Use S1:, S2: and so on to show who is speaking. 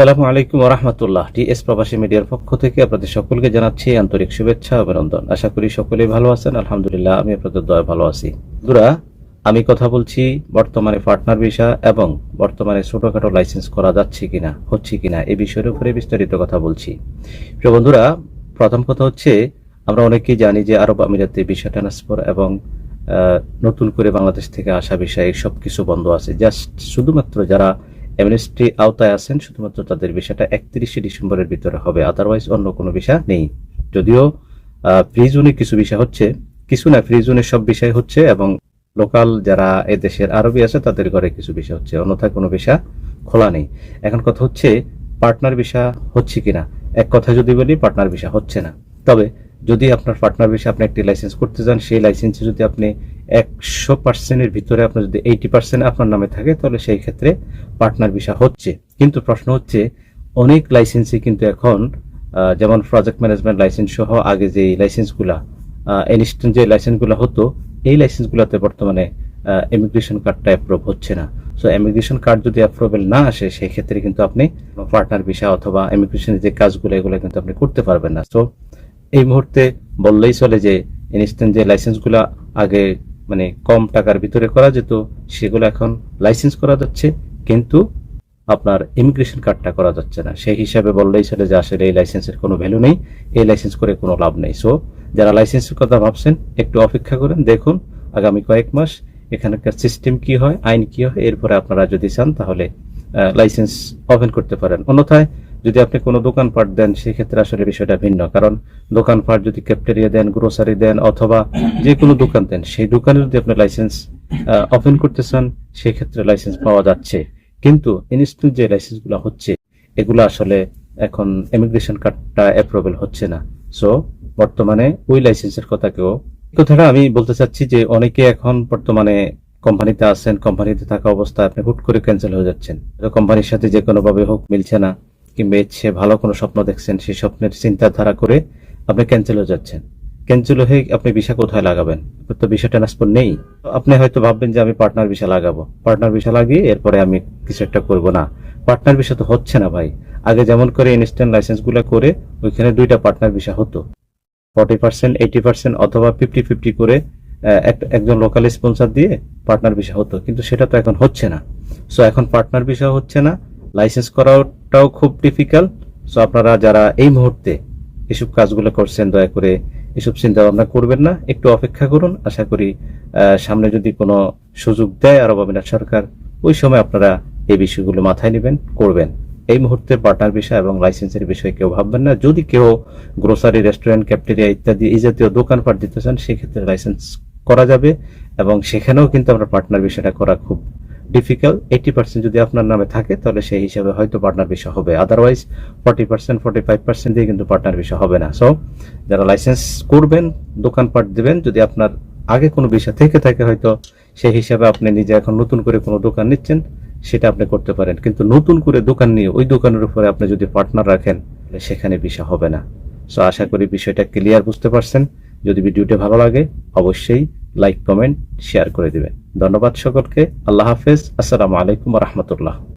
S1: সালামু আলাইকুম রহমতুল্লাহ টিএস প্রবাসী মিডিয়ার পক্ষ থেকে আপনাদের সকলকে জানাচ্ছি আন্তরিক শুভেচ্ছা, অভিনন্দন। আশা করি সকলেই ভালো আছেন। আলহামদুলিল্লাহ, আমি আপনাদের দয়া ভালো আছি। দুরা আমি কথা বলছি বর্তমানে পার্টনার ভিসা এবং বর্তমানে ছোটখাটো লাইসেন্স করা যাচ্ছে কিনা, হচ্ছে কিনা এই বিষয়ের উপরে বিস্তারিত কথা বলছি। প্রিয় বন্ধুরা, প্রথম কথা হচ্ছে, আমরা অনেকেই জানি যে আরব আমিরাতে ভিসা ট্রান্সফার এবং নতুন করে বাংলাদেশ থেকে আসা বিষয় সব কিছু বন্ধ আছে। জাস্ট শুধুমাত্র যারা এমএনএসটি আওতায় আছেন, শুধুমাত্র তাদের বিষয়টা একত্রিশে ডিসেম্বরের ভিতরে হবে আদারওয়াইজ অন্য কোনো বিষয় নেই। যদিও ফ্রি জোনে কিছু বিষয় হচ্ছে, কিছু না ফ্রি জোনের সব বিষয় হচ্ছে এবং লোকাল যারা এ দেশের আরবি আছে, তাদের ঘরে কিছু বিষয় হচ্ছে, অন্যথায় কোনো বিষয় খোলা নেই। এখন কথা হচ্ছে পার্টনার বিষয় হচ্ছে কিনা? এক কথা যদি বলি পার্টনার বিষয় হচ্ছে না। তবে যদি আপনার পার্টনার বিষয়ে আপনি একটি লাইসেন্স করতে চান, সেই লাইসেন্সে যদি আপনি একশো পার্সেন্টের ভিতরে আপনার যদি এইটি পার্সেন্ট আপনার নামে থাকে, তাহলে সেই ক্ষেত্রে পার্টনার ভিসা হচ্ছে। কিন্তু প্রশ্ন হচ্ছে, অনেক লাইসেন্সই কিন্তু এখন যেমন প্রজেক্ট ম্যানেজমেন্ট লাইসেন্স সহ আগে যে লাইসেন্সগুলা ইনস্ট্যান্ট যে লাইসেন্সগুলো হতো, এই লাইসেন্সগুলোতে বর্তমানে ইমিগ্রেশন কার্ডটা অ্যাপ্রুভ হচ্ছে না। সো ইমিগ্রেশন কার্ড যদি অ্যাপ্রুভেল না আসে, সেই ক্ষেত্রে কিন্তু আপনি পার্টনার ভিসা অথবা ইমিগ্রেশনের যে কাজগুলো, এগুলো কিন্তু আপনি করতে পারবেন না। সো এই মুহূর্তে বললেই চলে যে ইনস্ট্যান্ট যে লাইসেন্সগুলো আগে মানে কম টাকার ভিতরে করা যেত, সেগুলো এখন লাইসেন্স করা যাচ্ছে, কিন্তু আপনার ইমিগ্রেশন কার্ডটা করা যাচ্ছে না। সেই হিসাবে বললেই চলে যে আসলে এই লাইসেন্সের কোনো ভ্যালু নেই, এই লাইসেন্স করে কোনো লাভ নেই। সো যারা লাইসেন্সের কথা ভাবছেন, একটু অপেক্ষা করেন, দেখুন আগামী কয়েক মাস এখানকার সিস্টেম কি হয়, আইন কি হয়, এরপরে আপনারা যদি চান তাহলে লাইসেন্স ওপেন করতে পারেন। অন্যথায় যদি আপনি কোনো দোকানপাট দেন, সেক্ষেত্রে আসলে বিষয়টা ভিন্ন। কারণ দোকানপাট যদি ক্যাপ্টেরিয়া দেন, গ্রোসারি দেন, অথবা যে কোনো দোকান দেন, সেই দোকানে যদি আপনি লাইসেন্স ওপেন করতে চান সেক্ষেত্রে লাইসেন্স পাওয়া যাচ্ছে। কিন্তু ইনস্টল যে লাইসেন্সগুলো হচ্ছে, এগুলো আসলে এখন ইমিগ্রেশন কার্ডটা অ্যাপ্রুভেল হচ্ছে না। সো বর্তমানে ওই লাইসেন্সের কথা কেউ কথাটা আমি বলতে চাচ্ছি যে, অনেকে এখন বর্তমানে কোম্পানিতে আছেন, কোম্পানিতে থাকা অবস্থায় আপনি হুট করে ক্যান্সেল হয়ে যাচ্ছেন। কোম্পানির সাথে যে কোনো ভাবে হোক, মিলছে না। কিংবা চেয়ে ভালো কোনো স্বপ্ন দেখছেন, সেই স্বপ্নের চিন্তাধারা করে আপনি ক্যান্সেল হয়ে যাচ্ছেন। ক্যান্সেল হয়ে আপনি ভিসা কোথায় লাগাবেন? তো ভিসা ট্রান্সফার নেই। আপনি হয়তো ভাববেন যে আমি পার্টনার ভিসা লাগাবো। পার্টনার ভিসা লাগিয়ে এরপরে আমি কিছু একটা করব না। পার্টনার ভিসা তো হচ্ছে না ভাই। আগে যেমন করে ইনস্ট্যান্ট লাইসেন্সগুলো করে ওইখানে দুইটা পার্টনার ভিসা হতো। ফর্টি পার্সেন্ট এইটি পার্সেন্ট অথবা ফিফটি ফিফটি করে এক- একজন লোকাল স্পন্সর দিয়ে পার্টনার ভিসা হতো। কিন্তু সেটা তো এখন হচ্ছে না। সো এখন পার্টনার ভিসা হচ্ছে না। লাইসেন্স করাটাও খুব ডিফিকাল্ট সো আপনারা যারা এই মুহূর্তে এসব কাজগুলো করছেন, দয়া করে এসব চিন্তা ভাবনা করবেন না। একটু অপেক্ষা করুন। আশা করি সামনে যদি কোনো সুযোগ দেয় আরব আমিরাত সরকার, ওই সময় আপনারা এই বিষয়গুলো মাথায় নেবেন, করবেন। এই মুহূর্তে পার্টনার বিষয় এবং লাইসেন্সের বিষয়ে কেউ ভাববেন না। যদি কেউ গ্রোসারি রেস্টুরেন্ট ক্যাফটেরিয়া ইত্যাদি এই জাতীয় দোকানপাট দিতে চান, সেক্ষেত্রে লাইসেন্স করা যাবে এবং সেখানেও কিন্তু আমরা পার্টনার বিষয়টা করা খুব ডিফিকাল্ট এইটি পার্সেন্ট যদি আপনার নামে থাকে, তাহলে সেই হিসাবে হয়তো পার্টনার বিষয় হবে। Otherwise forty percent forty five percent দিয়ে কিন্তু পার্টনার বিষয় হবে না। সো যারা লাইসেন্স করবেন, দোকানপাট দিবেন, যদি আপনার আগে কোনো বিষয় থেকে থাকে হয়তো, সেই হিসাবে আপনি নিজে এখন নতুন করে কোনো দোকান নিচ্ছেন, সেটা আপনি করতে পারেন। কিন্তু নতুন করে দোকান নিয়ে ওই দোকানের উপরে আপনি যদি পার্টনার রাখেন, তাহলে সেখানে বিষয় হবে না। সো আশা করি বিষয়টা ক্লিয়ার বুঝতে পারছেন। যদি ভিডিওটি ভালো লাগে, অবশ্যই লাইক কমেন্ট শেয়ার করে দিবেন। ধন্যবাদ সকলকে। আল্লাহ হাফেজ। আসসালামু আলাইকুম রহমতুল্লাহ।